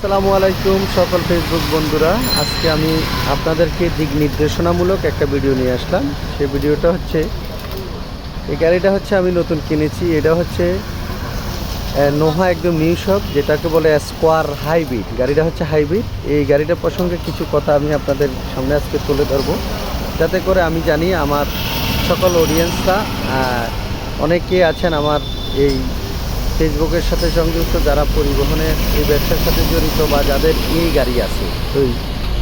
আসসালামু আলাইকুম সকল ফেসবুক বন্ধুরা। আজকে আমি আপনাদেরকে দিক নির্দেশনামূলক একটা ভিডিও নিয়ে আসলাম। সেই ভিডিওটা হচ্ছে, এই গাড়িটা হচ্ছে আমি নতুন কিনেছি। এটা হচ্ছে নোহা একদম নিউ শপ যেটাকে বলে স্কোয়ার হাইব্রিড গাড়িটা হচ্ছে হাইব্রিড এই গাড়িটা প্রসঙ্গে কিছু কথা আমি আপনাদের সামনে আজকে তুলে ধরবো। যাতে করে আমি জানি আমার সকল অডিয়েন্সরা অনেকে আছেন আমার এই ফেসবুকের সাথে সংযুক্ত যারা পরিবহনের এই ব্যবসার সাথে জড়িত বা যাদের এই গাড়ি আছে, এই,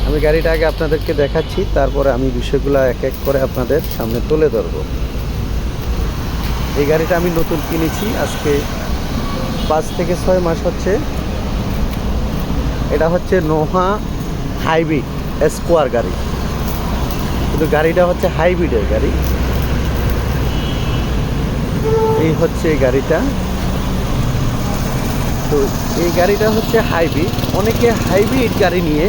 আমি গাড়িটা আগে আপনাদেরকে দেখাচ্ছি, তারপরে আমি বিষয়গুলো এক এক করে আপনাদের সামনে তুলে ধরবো। এই গাড়িটা আমি নতুন কিনেছি, আজকে পাঁচ থেকে ছয় মাস হচ্ছে। এটা হচ্ছে নোহা হাইব্রিড স্কোয়ার গাড়ি। কিন্তু গাড়িটা হচ্ছে হাইব্রিডের গাড়ি। এই হচ্ছে এই গাড়িটা। তো এই গাড়িটা হচ্ছে হাইব্রিড। অনেকে হাইব্রিড গাড়ি নিয়ে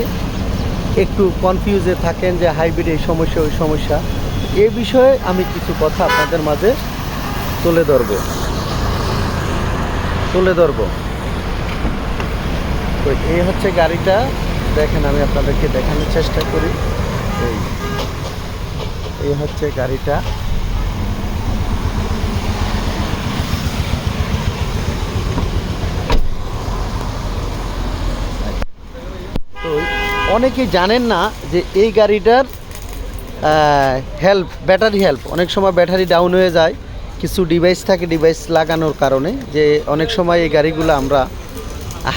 একটু কনফিউজে থাকেন যে হাইব্রিড এই সমস্যা, ওই সমস্যা। এই বিষয়ে আমি কিছু কথা আপনাদের মাঝে তুলে ধরব। তুলে ধরব। তো এই হচ্ছে গাড়িটা। দেখেন, আমি আপনাদেরকে দেখানোর চেষ্টা করি। এই এই হচ্ছে গাড়িটা তো অনেকেই জানেন না যে এই গাড়িটার হেল্প ব্যাটারি হেল্প অনেক সময় ব্যাটারি ডাউন হয়ে যায়। কিছু ডিভাইস থাকে ডিভাইস লাগানোর কারণে যে অনেক সময় এই গাড়িগুলো আমরা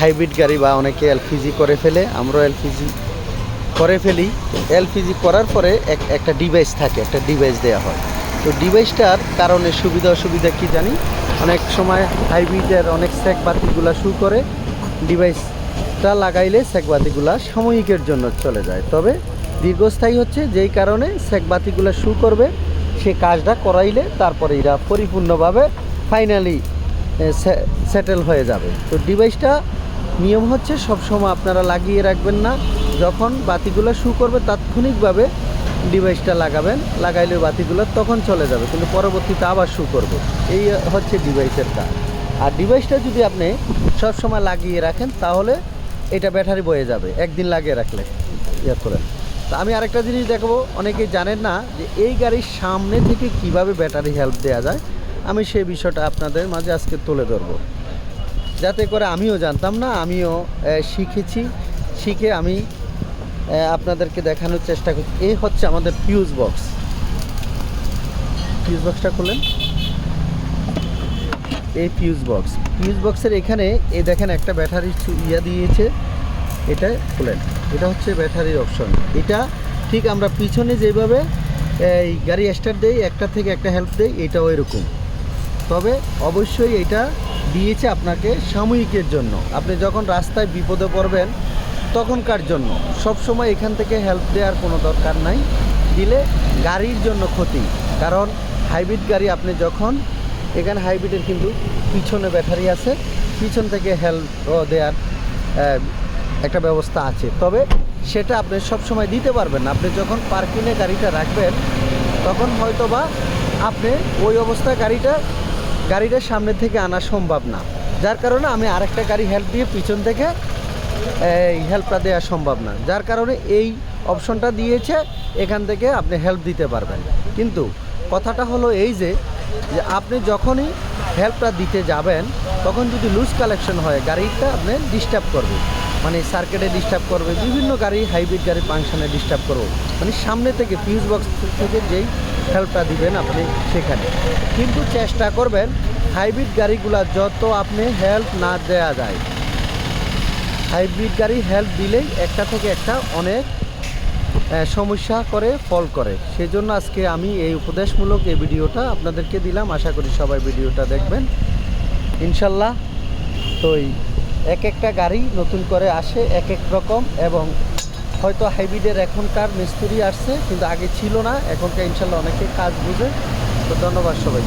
হাইব্রিড গাড়ি বা অনেকে এলপিজি করে ফেলে, আমরাও এলপিজি করে ফেলি। এলপিজি করার পরে এক, একটা ডিভাইস থাকে, একটা ডিভাইস দেওয়া হয়। তো ডিভাইসটার কারণে সুবিধা অসুবিধা কি জানি? অনেক সময় হাইব্রিডের অনেক স্যাক বাতিগুলা শু করে ডিভাইসটা লাগাইলে স্যাক সাময়িকের জন্য চলে যায়। তবে দীর্ঘস্থায়ী হচ্ছে যেই কারণে স্যাক বাতিগুলা শু করবে, সে কাজটা করাইলে তারপরে এরা পরিপূর্ণভাবে ফাইনালি সেটেল হয়ে যাবে। তো ডিভাইসটা নিয়ম হচ্ছে সবসময় আপনারা লাগিয়ে রাখবেন না। যখন বাতিগুলো শু করবে তাৎক্ষণিকভাবে ডিভাইসটা লাগাবেন, লাগাইলে বাতিগুলো তখন চলে যাবে, কিন্তু পরবর্তীতে আবার শু করবে। এই হচ্ছে ডিভাইসের কাজ। আর ডিভাইসটা যদি আপনি সব সময় লাগিয়ে রাখেন, তাহলে এটা ব্যাটারি বয়ে যাবে। একদিন লাগিয়ে রাখলে। ইয়ে করে তা আমি আরেকটা জিনিস দেখাবো। অনেকেই জানেন না যে এই গাড়ির সামনে থেকে কীভাবে ব্যাটারি হেল্প দেওয়া যায়। আমি সেই বিষয়টা আপনাদের মাঝে আজকে তুলে ধরবো। যাতে করে আমিও জানতাম না, আমিও শিখেছি। শিখে আমি আপনাদেরকে দেখানোর চেষ্টা করছি। এই হচ্ছে আমাদের ফিউজ বক্স ফিউজ বক্সটা খুলেন। এই ফিউজ বক্স ফিউজ বক্সের এখানে এ দেখেন একটা ব্যাটারি ইয়া দিয়েছে। এটা খুলেন। এটা হচ্ছে ব্যাটারির অপশন এটা ঠিক আমরা পিছনে যেভাবে, এই গাড়ি স্টার্ট দেই, একটা থেকে একটা হেল্প দেই, এটাও এরকম। তবে অবশ্যই এটা দিয়েছে আপনাকে সাময়িকের জন্য। আপনি যখন রাস্তায় বিপদে পড়বেন, তখনকার জন্য। সব সময় এখান থেকে হেল্প দেওয়ার কোনো দরকার নাই। দিলে গাড়ির জন্য ক্ষতি। কারণ হাইব্রিড গাড়ি আপনি যখন এখানে হাইব্রিডের কিন্তু পিছনে ব্যাটারি আছে, পিছন থেকে হেল্প দেওয়ার একটা ব্যবস্থা আছে। তবে সেটা আপনি সব সময় দিতে পারবেন আপনি যখন পার্কিংয়ে গাড়িটা রাখবেন, তখন হয়তো বা আপনি ওই অবস্থায় গাড়িটা গাড়িটার সামনে থেকে আনা সম্ভব না। যার কারণে আমি আরেকটা গাড়ি হেল্প দিয়ে পিছন থেকে, এই হেল্পটা দেওয়া সম্ভব না। যার কারণে এই অপশনটা দিয়েছে, এখান থেকে আপনি হেল্প দিতে পারবেন। কিন্তু কথাটা হলো এই যে যে আপনি যখনই হেল্পটা দিতে যাবেন, তখন যদি লুজ কালেকশন হয়, গাড়িটা আপনি ডিস্টার্ব করবে। মানে সার্কেটে ডিস্টার্ব করবে, বিভিন্ন গাড়ি হাইব্রিড গাড়ি ফাংশনে ডিস্টার্ব করবে। মানে সামনে থেকে ফিউজ বক্স থেকে যেই হেল্পটা দিবেন আপনি সেখানে। কিন্তু চেষ্টা করবেন হাইব্রিড গাড়িগুলা যত আপনি হেল্প না দেওয়া যায় হাইব্রিড গাড়ি হেল্প দিলেই একটা থেকে একটা অনেক সমস্যা করে, ফল করে। সেই জন্য আজকে আমি এই উপদেশমূলক এই ভিডিওটা আপনাদেরকে দিলাম। আশা করি সবাই ভিডিওটা দেখবেন। ইনশাল্লাহ, তো এক একটা গাড়ি নতুন করে আসে এক এক রকম এবং হয়তো হাইব্রিডের এখনকার মিস্ত্রি আসছে, কিন্তু আগে ছিল না। এখনকার ইনশাল্লাহ অনেকে কাজ বুঝে। তো ধন্যবাদ সবাই